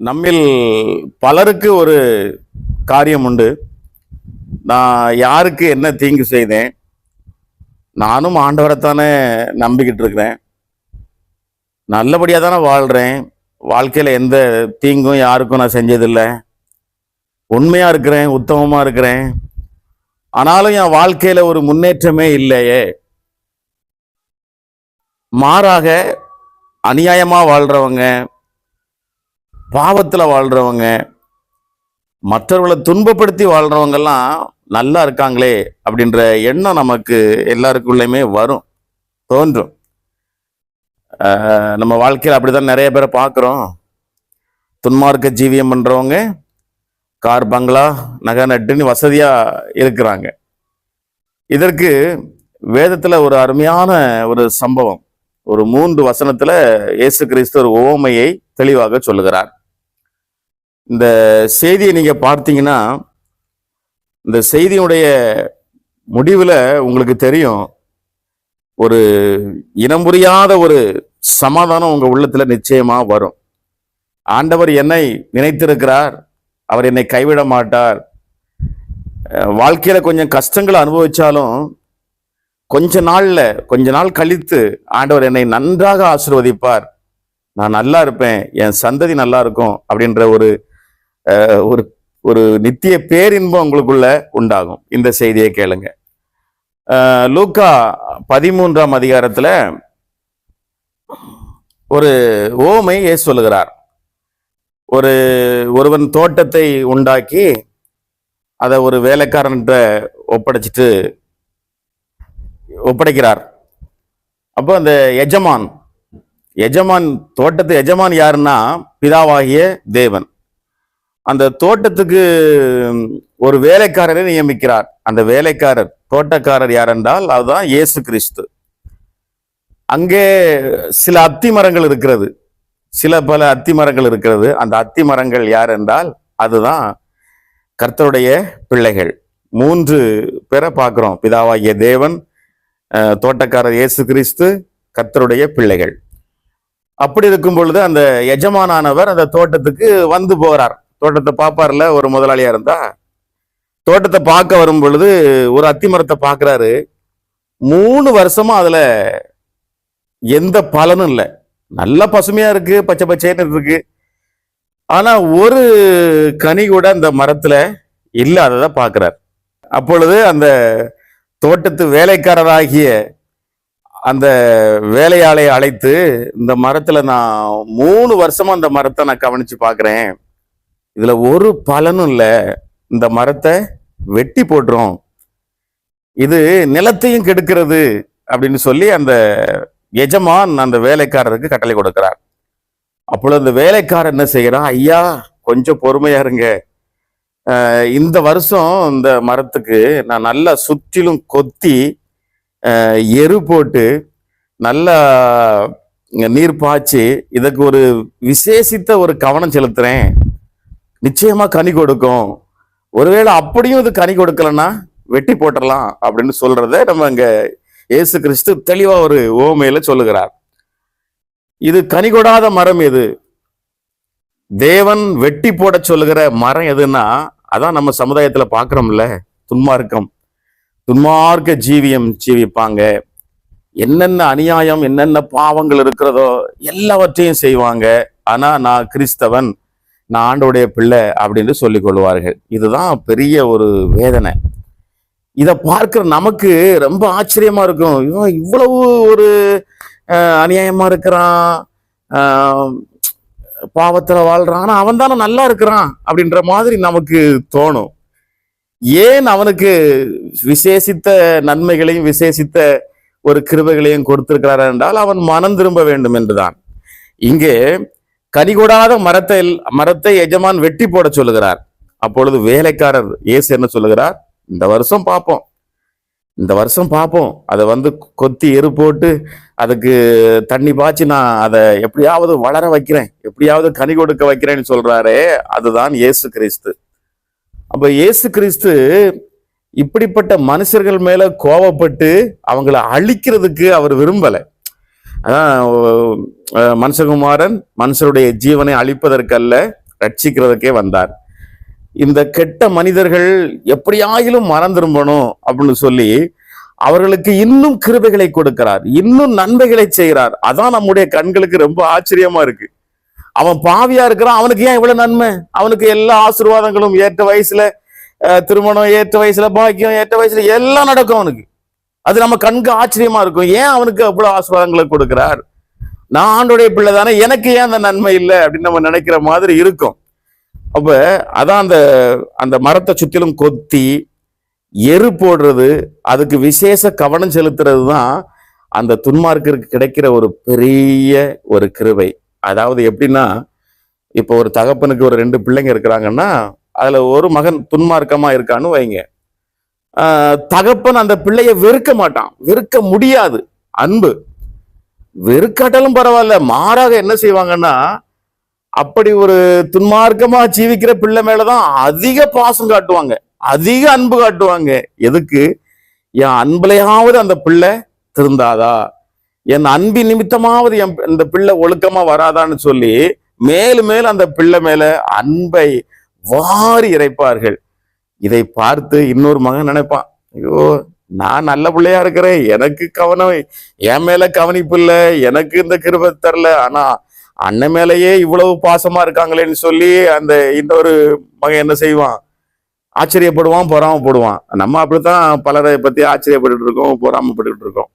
நம்மில் பலருக்கு ஒரு காரியம் உண்டு. நான் யாருக்கு என்ன தீங்கு செய்தேன் நானும் ஆண்டவரைத்தானே நம்பிக்கிட்டு இருக்கிறேன். நல்லபடியாக தானே வாழ்கிறேன் வாழ்க்கையில் எந்த தீங்கும் யாருக்கும் நான் செஞ்சதில்லை. உண்மையாக இருக்கிறேன் உத்தமமாக இருக்கிறேன். ஆனாலும் என் வாழ்க்கையில் ஒரு முன்னேற்றமே இல்லையே. மாறாக அநியாயமாக வாழ்கிறவங்க பாவத்தில் வாழ்கிறவங்க மற்றவர்களை துன்பப்படுத்தி வாழ்கிறவங்கெல்லாம் நல்லா இருக்காங்களே அப்படின்ற எண்ணம் நமக்கு எல்லாருக்குள்ளேயுமே வரும் தோன்றும். நம்ம வாழ்க்கையில் அப்படிதான் நிறைய பேரை பார்க்குறோம். துன்மார்க்க ஜீவியம் பண்ணுறவங்க கார் பங்களா நகை நட்டுன்னு வசதியாக இருக்கிறாங்க. இதற்கு வேதத்தில் ஒரு அருமையான ஒரு சம்பவம். ஒரு மூன்று வசனத்தில் இயேசு கிறிஸ்து ஒரு ஓமையை தெளிவாக சொல்லுகிறார். இந்த செய்தியை நீங்க பார்த்தீங்கன்னா இந்த செய்தியுடைய முடிவில் உங்களுக்கு தெரியும் ஒரு இனம் புரியாத ஒரு சமாதானம் உங்கள் உள்ளத்தில் நிச்சயமாக வரும். ஆண்டவர் என்னை நினைத்திருக்கிறார் அவர் என்னை கைவிட மாட்டார். வாழ்க்கையில் கொஞ்சம் கஷ்டங்களை அனுபவித்தாலும் கொஞ்ச நாளில் கொஞ்ச நாள் கழித்து ஆண்டவர் என்னை நன்றாக ஆசீர்வதிப்பார். நான் நல்லா இருப்பேன் என் சந்ததி நல்லா இருக்கும் அப்படின்ற ஒரு ஒரு ஒரு நித்திய பேரின்பம் உங்களுக்குள்ள உண்டாகும். இந்த செய்தியை கேளுங்க. லூக்கா பதிமூன்றாம் அதிகாரத்தில் ஒரு ஓமை ஏ சொல்லுகிறார். ஒரு ஒருவன் தோட்டத்தை உண்டாக்கி அதை ஒரு வேலைக்காரன்கிட்ட ஒப்படைச்சிட்டு ஒப்படைக்கிறார். அப்போ அந்த எஜமான் எஜமான் தோட்டத்து எஜமான் யாருன்னா பிதாவாகிய தேவன். அந்த தோட்டத்துக்கு ஒரு வேலைக்காரரை நியமிக்கிறார். அந்த வேலைக்காரர் தோட்டக்காரர் யார் என்றால் அதுதான் இயேசு கிறிஸ்து. அங்கே சில அத்தி மரங்கள் இருக்கிறது. சில பல அத்தி மரங்கள் இருக்கிறது. அந்த அத்தி மரங்கள் யார் என்றால் அதுதான் கர்த்தருடைய பிள்ளைகள். மூன்று பேரை பார்க்குறோம். பிதாவாகிய தேவன் தோட்டக்காரர் இயேசு கிறிஸ்து கர்த்தருடைய பிள்ளைகள். அப்படி இருக்கும் பொழுது அந்த எஜமானானவர் அந்த தோட்டத்துக்கு வந்து போகிறார் தோட்டத்தை பார்ப்பார்ல ஒரு முதலாளியா இருந்தா. தோட்டத்தை பார்க்க வரும் பொழுது ஒரு அத்தி மரத்தை மூணு வருஷமா அதுல எந்த பலனும் இல்லை. நல்ல பசுமையா இருக்கு பச்சை பச்சைன்னு இருக்கு. ஆனா ஒரு கனி கூட அந்த மரத்துல இல்லாததை பார்க்குறார். அப்பொழுது அந்த தோட்டத்து வேலைக்காரராகிய அந்த வேலையாளை அழைத்து இந்த மரத்தில் நான் மூணு வருஷமாக அந்த மரத்தை நான் கவனித்து பார்க்குறேன் இதில் ஒரு பலனும் இல்லை. இந்த மரத்தை வெட்டி போட்டுரும் இது நிலத்தையும் கெடுக்கிறது அப்படின்னு சொல்லி அந்த எஜமான் அந்த வேலைக்காரருக்கு கட்டளை கொடுக்கிறார். அப்பொழுது அந்த வேலைக்காரர் என்ன செய்கிறான் ஐயா கொஞ்சம் பொறுமையா இருங்க. இந்த வருஷம் இந்த மரத்துக்கு நான் நல்லா சுற்றிலும் கொத்தி எரு போட்டு நல்லா நீர் பாய்ச்சி இதுக்கு ஒரு விசேஷித்த ஒரு கவனம் செலுத்துறேன். நிச்சயமாக கனி கொடுக்கும். ஒருவேளை அப்படியும் இது கனி கொடுக்கலன்னா வெட்டி போட்டுடலாம் அப்படின்னு சொல்கிறத நம்ம இங்கே இயேசு கிறிஸ்து தெளிவாக ஒரு ஓமையில் சொல்லுகிறார். இது கனி கொடாத மரம் எது? தேவன் வெட்டி போட சொல்லுகிற மரம் எதுன்னா அதான் நம்ம சமுதாயத்தில் பார்க்குறோம்ல துன்மார்க்கம். துன்மார்க்க ஜீவியம் ஜீவிப்பாங்க. என்னென்ன அநியாயம் என்னென்ன பாவங்கள் இருக்கிறதோ எல்லாவற்றையும் செய்வாங்க. ஆனால் நான் கிறிஸ்தவன் நான் ஆண்டோடைய பிள்ளை அப்படின்னு சொல்லிக் கொள்வார்கள். இதுதான் பெரிய ஒரு வேதனை. இதை பார்க்குற நமக்கு ரொம்ப ஆச்சரியமா இருக்கும். இவன் இவ்வளவு ஒரு அநியாயமாக அநியாயமா இருக்கிறான். பாவத்தில் வாழ்கிறான் வாழ்றான். அவன் தானே நல்லா இருக்கிறான் அப்படின்ற மாதிரி நமக்கு தோணும். ஏன் அவனுக்கு விசேஷித்த நன்மைகளையும் விசேஷித்த ஒரு கிருபைகளையும் கொடுத்திருக்கிறார் என்றால் அவன் மனம் திரும்ப வேண்டும் என்றுதான். இங்கே கனிகொடாத மரத்தை மரத்தை எஜமான் வெட்டி போட சொல்லுகிறார். அப்பொழுது வேலைக்காரர் ஏசு என்ன சொல்லுகிறார்? இந்த வருஷம் பார்ப்போம் இந்த வருஷம் பார்ப்போம் அதை வந்து கொத்தி எரு போட்டு அதுக்கு தண்ணி பாய்ச்சி நான் அதை எப்படியாவது வளர வைக்கிறேன். எப்படியாவது கனி கொடுக்க வைக்கிறேன்னு சொல்றாரே அதுதான் இயேசு கிறிஸ்து. அப்ப இயேசு கிறிஸ்து இப்படிப்பட்ட மனுஷர்கள் மேல கோவப்பட்டு அவங்கள அழிக்கிறதுக்கு அவர் விரும்பல. அதான் மனுஷகுமாரன் மனுஷருடைய ஜீவனை அழிப்பதற்கல்ல ரட்சிக்கிறதுக்கே வந்தார். இந்த கெட்ட மனிதர்கள் எப்படியாயிலும் மனம் திரும்பணும் அப்படின்னு சொல்லி அவர்களுக்கு இன்னும் கிருபைகளை கொடுக்கிறார் இன்னும் நன்மைகளை செய்கிறார். அதான் நம்முடைய கண்களுக்கு ரொம்ப ஆச்சரியமா இருக்கு. அவன் பாவியா இருக்கிறான். அவனுக்கு ஏன் இவ்வளவு நன்மை? அவனுக்கு எல்லா ஆசீர்வாதங்களும் ஏற்ற வயசுல திருமணம் ஏற்ற வயசுல பாக்கியம் ஏற்ற வயசுல எல்லாம் நடக்கும் அவனுக்கு. அது நம்ம கண்கு ஆச்சரியமா இருக்கும். ஏன் அவனுக்கு அவ்வளவு ஆசீர்வாதங்களை கொடுக்கிறார்? நான் ஆண்டுடைய பிள்ளை தானே. எனக்கு ஏன் அந்த நன்மை இல்லை அப்படின்னு நம்ம நினைக்கிற மாதிரி இருக்கும். அப்ப அதான் அந்த அந்த மரத்தை சுற்றிலும் கொத்தி எரு போடுறது அதுக்கு விசேஷ கவனம் செலுத்துறது தான் அந்த துன்மார்க்கருக்கு கிடைக்கிற ஒரு பெரிய ஒரு கிருவை அதாவது எப்படின்னா இப்போ ஒரு தகப்பனுக்கு ஒரு ரெண்டு பிள்ளைங்க இருக்கிறாங்கன்னா அதில் ஒரு மகன் துன்மார்க்கமாக இருக்கான்னு வைங்க. தகப்பன் அந்த பிள்ளையை வெறுக்க மாட்டான். வெறுக்க முடியாது. அன்பு. வெறுக்காட்டாலும் பரவாயில்ல. மாறாக என்ன செய்வாங்கன்னா அப்படி ஒரு துன்மார்க்கமா ஜீவிக்கிற பிள்ளை மேலதான் அதிக பாசம் காட்டுவாங்க. அதிக அன்பு காட்டுவாங்க. எதுக்கு? என் அன்புலையாவது அந்த பிள்ளை திருந்தாதா? என் அன்பின் நிமித்தமாவது என் இந்த பிள்ளை ஒழுக்கமா வராதான்னு சொல்லி மேலும் மேலும் அந்த பிள்ளை மேல அன்பை வாரி இறைப்பார்கள். இதை பார்த்து இன்னொரு மகன் நினைப்பான் ஐயோ நான் நல்ல பிள்ளையா இருக்கிறேன் எனக்கு கவனம் என் மேல கவனிப்பு இல்லை எனக்கு இந்த கிருபை தரல. ஆனா அண்ணன் மேலேயே இவ்வளவு பாசமா இருக்காங்களேன்னு சொல்லி அந்த இன்னொரு மகன் என்ன செய்வான்? ஆச்சரியப்படுவான் பொறாமப்படுவான். நம்ம அப்படித்தான் பலரை பத்தி ஆச்சரியப்பட்டு இருக்கோம் பொறாமப்பட்டு இருக்கோம்.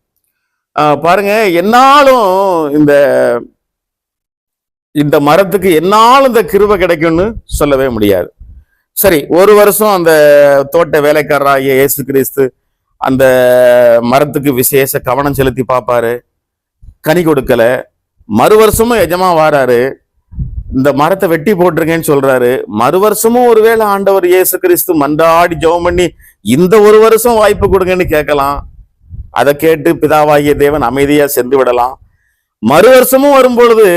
பாருங்க என்னாலும் இந்த இந்த மரத்துக்கு என்னாலும் இந்த கிருபை கிடைக்கும்னு சொல்லவே முடியாது. சரி ஒரு வருஷம் அந்த தோட்ட வேலைக்காரராகிய இயேசு கிறிஸ்து அந்த மரத்துக்கு விசேஷ கவனம் செலுத்தி பார்ப்பாரு. கனி கொடுக்கல. மறு வருஷமும் எஜமா வாராரு. இந்த மரத்தை வெட்டி போட்டிருக்கேன்னு சொல்றாரு. மறு வருஷமும் ஒருவேளை ஆண்டவர் இயேசு கிறிஸ்து மன்றாடி ஜெபம் பண்ணி இந்த ஒரு வருஷம் வாய்ப்பு கொடுங்கன்னு கேட்கலாம். அதை கேட்டு பிதாவாகிய தேவன் அமைதியா சென்று விடலாம். மறு வருஷமும் வரும்பொழுது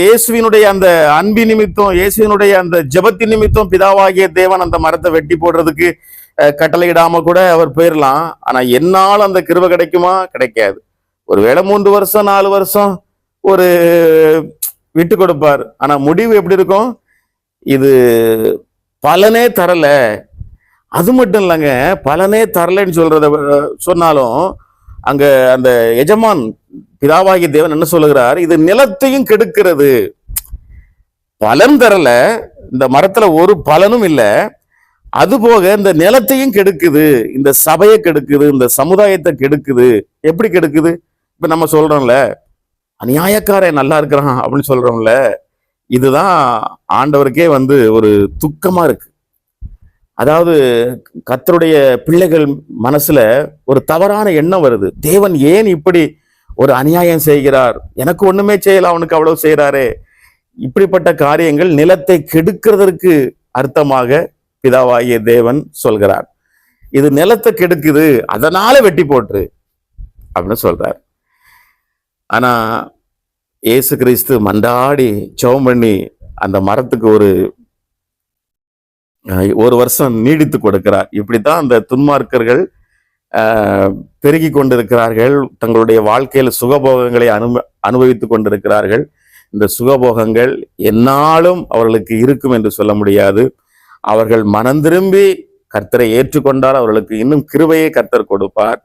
இயேசுவினுடைய அந்த அன்பி நிமித்தம் இயேசுவினுடைய அந்த ஜபத்தின் நிமித்தம் பிதாவாகிய தேவன் அந்த மரத்தை வெட்டி போடுறதுக்கு கட்டளையிடாம கூட அவர் போயிடலாம் ஆனா என்னால் அந்த கிருபை கிடைக்குமா? கிடைக்காது. ஒருவேளை மூன்று வருஷம் நாலு வருஷம் ஒரு விட்டு கொடுப்பார். ஆனா முடிவு எப்படி இருக்கும்? இது பலனே தரல. அது மட்டும் இல்லைங்க பலனே தரலைன்னு சொல்றத சொன்னாலும் அங்க அந்த எஜமான் பிதாவாகிய தேவன் என்ன சொல்லுகிறார்? இது நிலத்தையும் கெடுக்கிறது. பலன் தரல. இந்த மரத்துல ஒரு பலனும் இல்லை. அது போக இந்த நிலத்தையும் கெடுக்குது. இந்த சபையை கெடுக்குது. இந்த சமுதாயத்தை கெடுக்குது. எப்படி கெடுக்குது? இப்ப நம்ம சொல்றோம்ல அநியாயக்காரன் நல்லா இருக்கிறான் அப்படின்னு சொல்றோம்ல இதுதான் ஆண்டவருக்கே வந்து ஒரு துக்கமா இருக்கு. அதாவது கத்தருடைய பிள்ளைகள் மனசுல ஒரு தவறான எண்ணம் வருது. தேவன் ஏன் இப்படி ஒரு அநியாயம் செய்கிறார்? எனக்கு ஒண்ணுமே செய்யல அவனுக்கு அவ்வளவு செய்கிறாரே இப்படிப்பட்ட காரியங்கள் நிலத்தை கெடுக்கிறதற்கு அர்த்தமாக பிதாவாகிய தேவன் சொல்கிறார். இது நிலத்தை கெடுக்குது அதனால வெட்டி போட்டுரு அப்படின்னு சொல்றார். ஆனா இயேசு கிறிஸ்து மண்டாடி சோம் பண்ணி அந்த மரத்துக்கு ஒரு ஒரு வருஷம் நீடித்து கொடுக்கிறார். இப்படித்தான் அந்த துன்மார்க்கர்கள் பெருகி கொண்டிருக்கிறார்கள். தங்களுடைய வாழ்க்கையில் சுகபோகங்களை அனு அனுபவித்துக் கொண்டிருக்கிறார்கள். இந்த சுகபோகங்கள் என்னாலும் அவர்களுக்கு இருக்கும் என்று சொல்ல முடியாது. அவர்கள் மனம் திரும்பி கர்த்தரை ஏற்றுக்கொண்டால் அவர்களுக்கு இன்னும் கிருபையை கர்த்தர் கொடுப்பார்.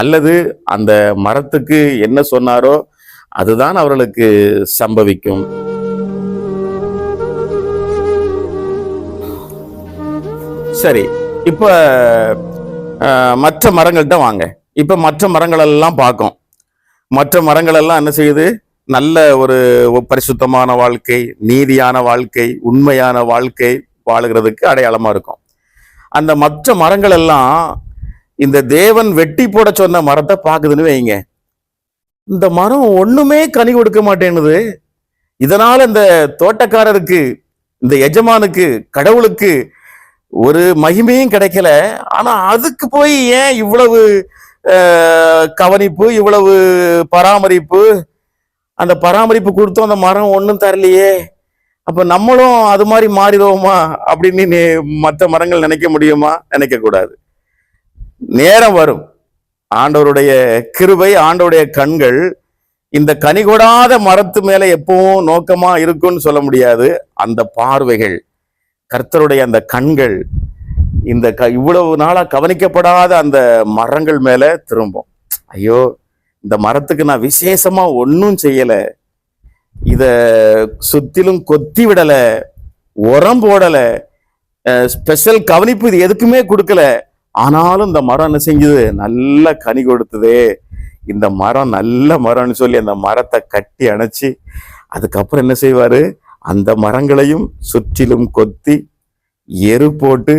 அல்லது அந்த மரத்துக்கு என்ன சொன்னாரோ அதுதான் அவர்களுக்கு சம்பவிக்கும். சரி இப்போ மற்ற மரங்கள்கிட்ட வாங்க. இப்போ மற்ற மரங்களெல்லாம் பார்க்கும். மற்ற மரங்களெல்லாம் என்ன செய்யுது? நல்ல ஒரு பரிசுத்தமான வாழ்க்கை நீதியான வாழ்க்கை உண்மையான வாழ்க்கை வாழுகிறதுக்கு அடையாளமாக இருக்கும். அந்த மற்ற மரங்கள் எல்லாம் இந்த தேவன் வெட்டி போட சொன்ன மரத்தை பார்க்குதுன்னு வைங்க. இந்த மரம் ஒன்றுமே கனி கொடுக்க மாட்டேன்னுது. இதனால் இந்த தோட்டக்காரருக்கு இந்த எஜமானுக்கு கடவுளுக்கு ஒரு மகிமையும் கிடைக்கல. ஆனா அதுக்கு போய் ஏன் இவ்வளவு கவனிப்பு இவ்வளவு பராமரிப்பு? அந்த பராமரிப்பு கொடுத்தோம் அந்த மரம் ஒன்றும் தரலையே. அப்ப நம்மளும் அது மாதிரி மாறிடுவோமா? அப்படின்னு நே- மற்ற மரங்கள் நினைக்க முடியுமா? நினைக்க கூடாது. நேரம் வரும். ஆண்டவருடைய கிருபை ஆண்டவருடைய கண்கள் இந்த கனி கொடாத மரத்து மேல எப்பவும் நோக்கமா இருக்கும்னு சொல்ல முடியாது. அந்த பார்வைகள் கர்த்தருடைய அந்த கண்கள் இந்த க இவ்வளவு நாளாக கவனிக்கப்படாத அந்த மரங்கள் மேலே திரும்பும். ஐயோ இந்த மரத்துக்கு நான் விசேஷமாக ஒன்றும் செய்யலை. இதை சுத்திலும் கொத்தி விடலை உரம் போடலை ஸ்பெஷல் கவனிப்பு இது எதுக்குமே கொடுக்கல. ஆனாலும் இந்த மரம் என்ன செஞ்சது? நல்ல கனி கொடுத்தது. இந்த மரம் நல்ல மரம்னு சொல்லி அந்த மரத்தை கட்டி அணைச்சி அதுக்கப்புறம் என்ன செய்வார்? அந்த மரங்களையும் சுற்றிலும் கொத்தி எரு போட்டு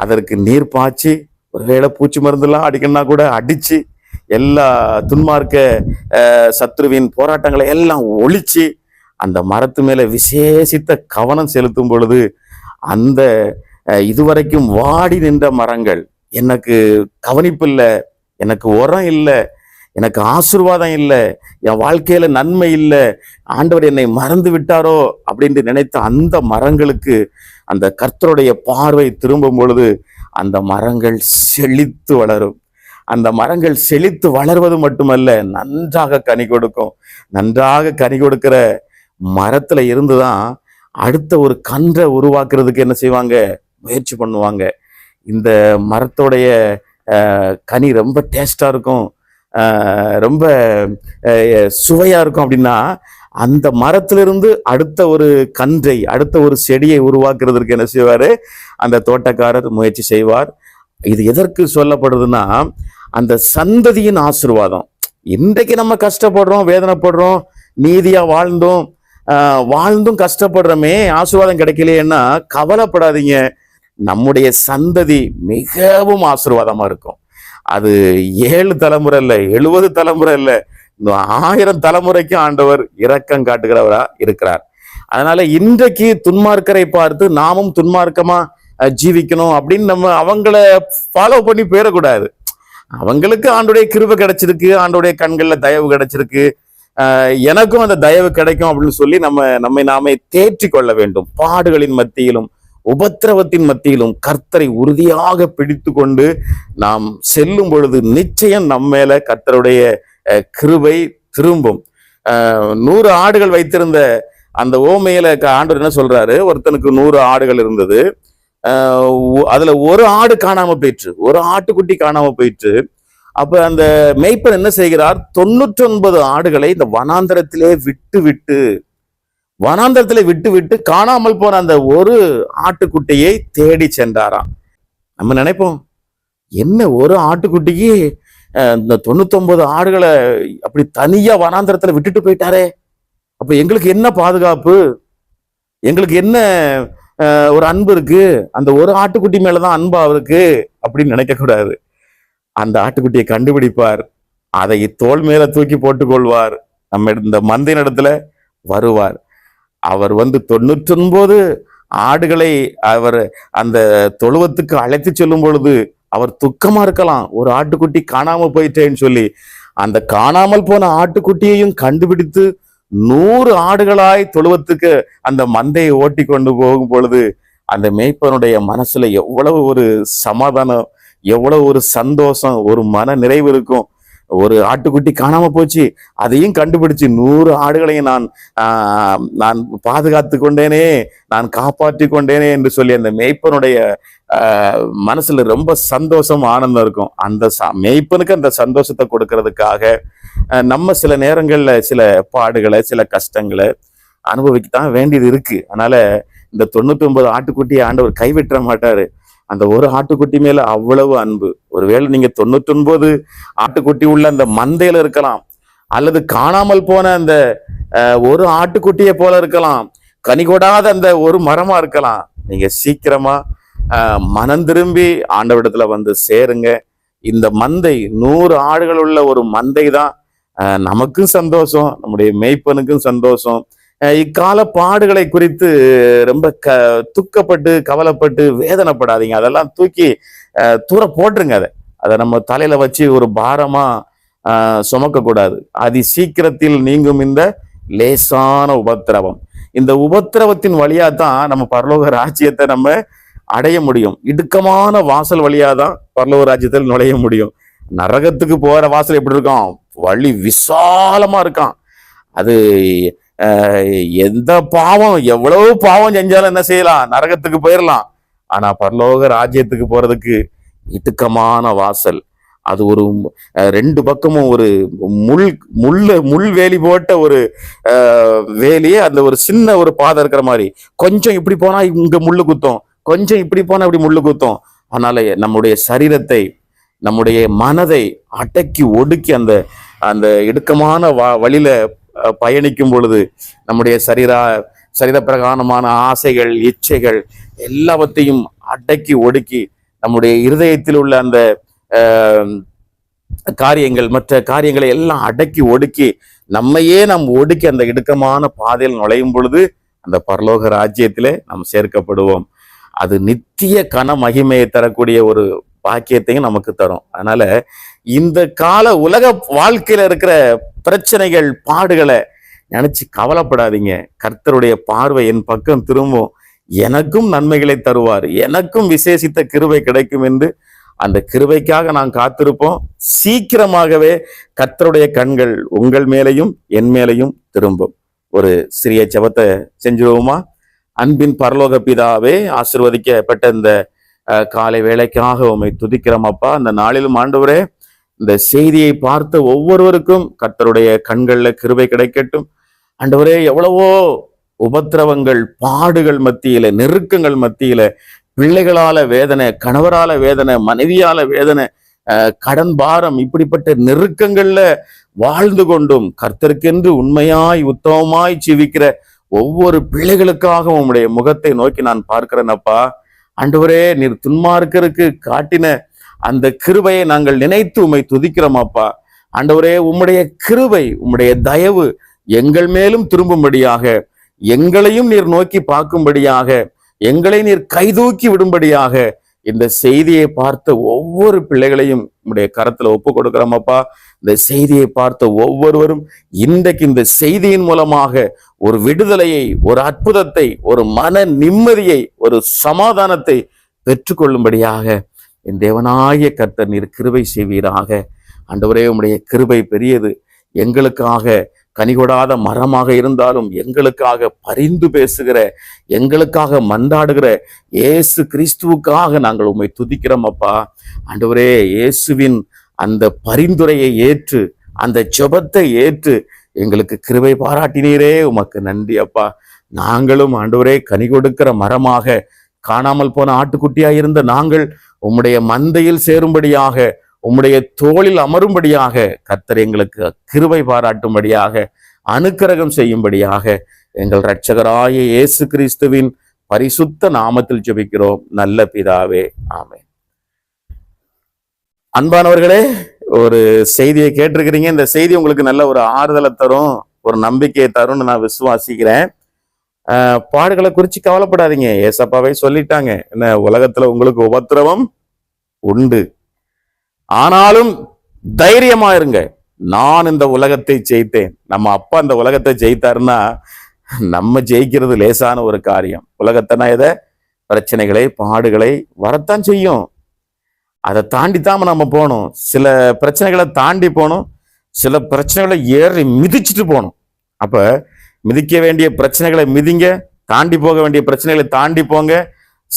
அதற்கு நீர் பாய்ச்சி ஒருவேளை பூச்சி மருந்தெல்லாம் அடிக்கணும்னா கூட அடித்து எல்லா துன்மார்க்க சத்ருவின் போராட்டங்களை எல்லாம் ஒழிச்சு அந்த மரத்து மேலே விசேஷித்த கவனம் செலுத்தும் பொழுது அந்த இதுவரைக்கும் வாடி நின்ற மரங்கள் எனக்கு கவனிப்பு இல்லை எனக்கு உரம் இல்லை எனக்கு ஆசீர்வாதம் இல்லை என் வாழ்க்கையில நன்மை இல்லை ஆண்டவர் என்னை மறந்து விட்டாரோ அப்படின்னு நினைத்த அந்த மரங்களுக்கு அந்த கர்த்தருடைய பார்வை திரும்பும் பொழுது அந்த மரங்கள் செழித்து வளரும். அந்த மரங்கள் செழித்து வளர்வது மட்டுமல்ல நன்றாக கனி கொடுக்கும். நன்றாக கனி கொடுக்கிற மரத்துல இருந்துதான் அடுத்த ஒரு கன்றை உருவாக்குறதுக்கு என்ன செய்வாங்க? முயற்சி பண்ணுவாங்க. இந்த மரத்தோடைய கனி ரொம்ப டேஸ்டா இருக்கும். ரொம்ப சுவையாக சுவையா இருக்கும் அப்படின்னா அந்த மரத்திலிருந்து அடுத்த ஒரு கன்றை அடுத்த ஒரு செடியை உருவாக்குறதற்கு என்ன செய்வாரு? அந்த தோட்டக்காரர் முயற்சி செய்வார். இது எதற்கு சொல்லப்படுதுன்னா அந்த சந்ததியின் ஆசீர்வாதம். இன்றைக்கு நம்ம கஷ்டப்படுறோம் வேதனைப்படுறோம் நீதியா வாழ்ந்தோம் வாழ்ந்தும் கஷ்டப்படுறோமே ஆசீர்வாதம் கிடைக்கலையேன்னா கவலைப்படாதீங்க. நம்முடைய சந்ததி மிகவும் ஆசீர்வாதமா இருக்கும். அது ஏழு தலைமுறை இல்லை எழுபது தலைமுறை இல்லை இன்னும் ஆயிரம் தலைமுறைக்கும் ஆண்டவர் இரக்கம் காட்டுகிறவரா இருக்கிறார். அதனால இன்றைக்கு துன்மார்க்கரை பார்த்து நாமும் துன்மார்க்கமா ஜீவிக்கணும் அப்படின்னு நம்ம அவங்கள ஃபாலோ பண்ணி போயிடக்கூடாது. அவங்களுக்கு ஆண்டுடைய கிருப கிடைச்சிருக்கு ஆண்டுடைய கண்களில் தயவு கிடைச்சிருக்கு. ஆஹ் எனக்கும் அந்த தயவு கிடைக்கும் அப்படின்னு சொல்லி நம்ம நம்மை நாமே தேற்றி கொள்ள வேண்டும். பாடுகளின் மத்தியிலும் உபத்திரவத்தின் மத்தியிலும் கர்த்தரை உறுதியாக பிடித்து கொண்டு நாம் செல்லும் பொழுது நிச்சயம் நம்ம மேல கர்த்தருடைய கிருபை திரும்பும். நூறு ஆடுகள் வைத்திருந்த அந்த ஓமையில க- ஆண்டவர் என்ன சொல்றாரு? ஒருத்தனுக்கு நூறு ஆடுகள் இருந்தது. அதுல ஒரு ஆடு காணாம போயிற்று. ஒரு ஆட்டுக்குட்டி காணாம போயிற்று. அப்ப அந்த மேய்ப்பன் என்ன செய்கிறார்? தொண்ணூற்றி ஒன்பது ஆடுகளை இந்த வனாந்தரத்திலே விட்டு விட்டு வனாந்தரத்தில் விட்டு விட்டு காணாமல் போன அந்த ஒரு ஆட்டுக்குட்டியை தேடி சென்றாராம். நம்ம நினைப்போம் என்ன ஒரு ஆட்டுக்குட்டிக்கு இந்த தொண்ணூத்தொன்பது ஆடுகளை அப்படி தனியா வனாந்தரத்துல விட்டுட்டு போயிட்டாரே. அப்ப எங்களுக்கு என்ன பாதுகாப்பு? எங்களுக்கு என்ன ஒரு அன்பு இருக்கு? அந்த ஒரு ஆட்டுக்குட்டி மேலதான் அன்பாக அவருக்கு அப்படின்னு நினைக்க கூடாது. அந்த ஆட்டுக்குட்டியை கண்டுபிடிப்பார். அதை தோள் மேல தூக்கி போட்டுக்கொள்வார் நம்ம இந்த மந்தையின் இடத்துல வருவார். அவர் வந்து தொண்ணூற்றொன்பது ஆடுகளை அவர் அந்த தொழுவத்துக்கு அழைத்து செல்லும் பொழுது அவர் துக்கமா இருக்கலாம். ஒரு ஆட்டுக்குட்டி காணாம போயிட்டேன்னு சொல்லி அந்த காணாமல் போன ஆட்டுக்குட்டியையும் கண்டுபிடித்து நூறு ஆடுகளாய் தொழுவத்துக்கு அந்த மந்தையை ஓட்டி கொண்டு போகும் பொழுது அந்த மேய்ப்பனுடைய மனசுல எவ்வளவு ஒரு சமாதானம் எவ்வளவு ஒரு சந்தோஷம் ஒரு மன நிறைவு இருக்கும். ஒரு ஆட்டுக்குட்டி காணாம போச்சு. அதையும் கண்டுபிடிச்சு நூறு ஆடுகளையும் நான் நான் பாதுகாத்து கொண்டேனே நான் காப்பாற்றி கொண்டேனே என்று சொல்லி அந்த மேய்ப்பனுடைய மனசுல ரொம்ப சந்தோஷம் ஆனந்தம் இருக்கும். அந்த ச- மேய்ப்பனுக்கு அந்த சந்தோஷத்தை கொடுக்கறதுக்காக நம்ம சில நேரங்கள்ல சில பாடுகளை சில கஷ்டங்களை அனுபவிக்கத்தான் வேண்டியது இருக்கு. அதனால இந்த தொண்ணூத்தி ஒன்பது ஆட்டுக்குட்டியை ஆண்டவர் கைவிட்ட மாட்டாரு. அந்த ஒரு ஆட்டுக்குட்டி மேல அவ்வளவு அன்பு. ஒருவேளை நீங்க தொண்ணூத்தி ஒன்பது ஆட்டுக்குட்டி உள்ள அந்த மந்தையில இருக்கலாம். அல்லது காணாமல் போன அந்த ஒரு ஆட்டுக்குட்டியை போல இருக்கலாம். கனி கொடாத அந்த ஒரு மரமா இருக்கலாம். நீங்க சீக்கிரமா மனம் திரும்பி ஆண்டவிடத்துல வந்து சேருங்க. இந்த மந்தை நூறு ஆடுகள் உள்ள ஒரு மந்தை தான் நமக்கும் சந்தோஷம் நம்முடைய மெய்ப்பனுக்கும் சந்தோஷம். இக்கால பாடுகளை குறித்து ரொம்ப க துக்கப்பட்டு கவலைப்பட்டு வேதனைப்படாதீங்க. அதெல்லாம் தூக்கி தூர போட்டுருங்க அதை. அதை நம்ம தலையில வச்சு ஒரு பாரமா சுமக்கக்கூடாது. சுமக்க கூடாது அதி சீக்கிரத்தில் நீங்கும் இந்த லேசான உபத்திரவம். இந்த உபத்திரவத்தின் வழியா தான் நம்ம பரலோக ராஜ்யத்தை நம்ம அடைய முடியும். இடுக்கமான வாசல் வழியா தான் பரலோக ராஜ்யத்தில் நுழைய முடியும். நரகத்துக்கு போற வாசல் எப்படி இருக்கும்? வழி விசாலமா இருக்கான். அது எந்த பாவம் எவ்வளவு பாவம் செஞ்சாலும் என்ன செய்யலாம்? நரகத்துக்கு போயிடலாம் ஆனா பரலோக ராஜ்யத்துக்கு போறதுக்கு இட்டுக்கமான வாசல். அது ஒரு ரெண்டு பக்கமும் ஒரு முள் முள்ளு முள் வேலி போட்ட ஒரு வேலியே அந்த ஒரு சின்ன ஒரு பாதை இருக்கிற மாதிரி. கொஞ்சம் இப்படி போனா இங்க முள்ளு குத்தும். கொஞ்சம் இப்படி போனா இப்படி முள்ளு குத்தும். அதனால நம்முடைய சரீரத்தை நம்முடைய மனதை அடக்கி ஒடுக்கி அந்த அந்த இடுக்கமான வ- வழியில பயணிக்கும் பொழுது நம்முடைய சரீரா சரித பிரகாரமான ஆசைகள் இச்சைகள் எல்லாவற்றையும் அடக்கி ஒடுக்கி நம்முடைய இருதயத்தில் உள்ள அந்த காரியங்கள் மற்ற காரியங்களை எல்லாம் அடக்கி ஒடுக்கி நம்மையே நாம் ஒடுக்கி அந்த இடுக்கமான பாதையில் நுழையும் பொழுது அந்த பரலோக ராஜ்யத்திலே நாம் சேர்க்கப்படுவோம். அது நித்திய கன மகிமையை தரக்கூடிய ஒரு பாக்கியத்தையும் நமக்கு தரும். அதனால இந்த கால உலக வாழ்க்கையில இருக்கிற பிரச்சனைகள் பாடுகளை நினச்சி கவலைப்படாதீங்க. கர்த்தருடைய பார்வை என் பக்கம் திரும்பும். எனக்கும் நன்மைகளை தருவார். எனக்கும் விசேஷித்த கிருவை கிடைக்கும் என்று அந்த கிருவைக்காக நான் காத்திருப்போம். சீக்கிரமாகவே கர்த்தருடைய கண்கள் உங்கள் மேலையும் என் மேலையும் திரும்பும். ஒரு சிறிய ஜெபத்தை செஞ்சிருவோமா? அன்பின் பரலோக பிதாவே ஆசிர்வதிக்கப்பட்ட இந்த காலை வேலைக்காக உண்மை துதிக்கிறோம் அப்பா. அந்த நாளிலும் ஆண்டவரே இந்த செய்தியை பார்த்த ஒவ்வொருவருக்கும் கர்த்தருடைய கண்களில் கிருபை கிடைக்கட்டும். அண்டவரே எவ்வளவோ உபத்திரவங்கள் பாடுகள் மத்தியில நெருக்கங்கள் மத்தியில பிள்ளைகளால வேதனை கணவரால வேதனை மனைவியால வேதனை கடன் பாரம் இப்படிப்பட்ட நெருக்கங்கள்ல வாழ்ந்து கொண்டும் கர்த்தருக்கென்று உண்மையாய் உத்தமமாய் ஜீவிக்கிற ஒவ்வொரு பிள்ளைகளுக்காக உம்முடைய முகத்தை நோக்கி நான் பார்க்கிறேன் அன்றுவரே நீர் துன்மார்க்கருக்கு காட்டின அந்த கிருபையை நாங்கள் நினைத்து உம்மை துதிக்கிறோம் அப்பா. ஆண்டவரே உம்முடைய கிருபை உம்முடைய தயவு எங்கள் மேலும் திரும்பும்படியாக எங்களையும் நீர் நோக்கி பார்க்கும்படியாக எங்களை நீர் கைதூக்கி விடும்படியாக இந்த செய்தியை பார்த்த ஒவ்வொரு பிள்ளைகளையும் உம்முடைய கரத்துல ஒப்பு கொடுக்கிறோமப்பா இந்த செய்தியை பார்த்த ஒவ்வொருவரும் இன்றைக்கு இந்த செய்தியின் மூலமாக ஒரு விடுதலையை ஒரு அற்புதத்தை ஒரு மன நிம்மதியை ஒரு சமாதானத்தை பெற்றுக்கொள்ளும்படியாக என் தேவனாகிய கர்த்தர் நீர் கிருபை செய்வீராக. அண்டவரே உம்முடைய கிருபை பெரியது. எங்களுக்காக கனிகொடாத மரமாக இருந்தாலும் எங்களுக்காக பரிந்து பேசுகிற எங்களுக்காக மன்றாடுகிற இயேசு கிறிஸ்துவுக்காக நாங்கள் உம்மை துதிக்கிறோம் அப்பா. அண்டவரே இயேசுவின் அந்த பரிந்துரையை ஏற்று அந்த ஜெபத்தை ஏற்று எங்களுக்கு கிருபை பாராட்டினீரே. உமக்கு நன்றி அப்பா. நாங்களும் ஆண்டவரே கனி கொடுக்கிற மரமாக காணாமல் போன ஆட்டுக்குட்டியாக இருந்த நாங்கள் உம்முடைய மந்தையில் சேரும்படியாக உம்முடைய தோளில் அமரும்படியாக கர்த்தர் எங்களுக்கு கிருவை பாராட்டும்படியாக அனுக்கிரகம் செய்யும்படியாக எங்கள் இரட்சகராய இயேசு கிறிஸ்துவின் பரிசுத்த நாமத்தில் ஜெபிக்கிறோம். நல்ல பிதாவே ஆமே அன்பானவர்களே ஒரு செய்தியை கேட்டிருக்கிறீங்க. இந்த செய்தி உங்களுக்கு நல்ல ஒரு ஆறுதலை தரும் ஒரு நம்பிக்கையை தரும்னு நான் விசுவாசிக்கிறேன். ஆஹ் பாடுகளை குறித்து கவலைப்படாதீங்க. ஏசப்பாவே சொல்லிட்டாங்க. என்ன உலகத்துல உங்களுக்கு உபத்திரவம் உண்டு. ஆனாலும் தைரியமா இருங்க நான் இந்த உலகத்தை ஜெயித்தேன். நம்ம அப்பா இந்த உலகத்தை ஜெயித்தாருன்னா நம்ம ஜெயிக்கிறது லேசான ஒரு காரியம். உலகத்தைனா எதை? பிரச்சனைகளை பாடுகளை வரத்தான் செய்யும். அதை தாண்டி தான் நம்ம போகணும். சில பிரச்சனைகளை தாண்டி போகணும். சில பிரச்சனைகளை ஏறி மிதிச்சிட்டு போகணும். அப்போ மிதிக்க வேண்டிய பிரச்சனைகளை மிதிங்க. தாண்டி போக வேண்டிய பிரச்சனைகளை தாண்டி போங்க.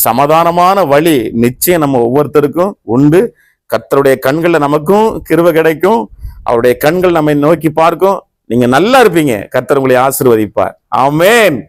சமாதானமான வழி நிச்சயம் நம்ம ஒவ்வொருத்தருக்கும் உண்டு. கத்தருடைய கண்களில் நமக்கும் கிருவ கிடைக்கும். அவருடைய கண்கள் நம்மை நோக்கி பார்க்கும். நீங்க நல்லா இருப்பீங்க. கர்த்தர் உங்களை ஆசிர்வதிப்பார். ஆமேன்.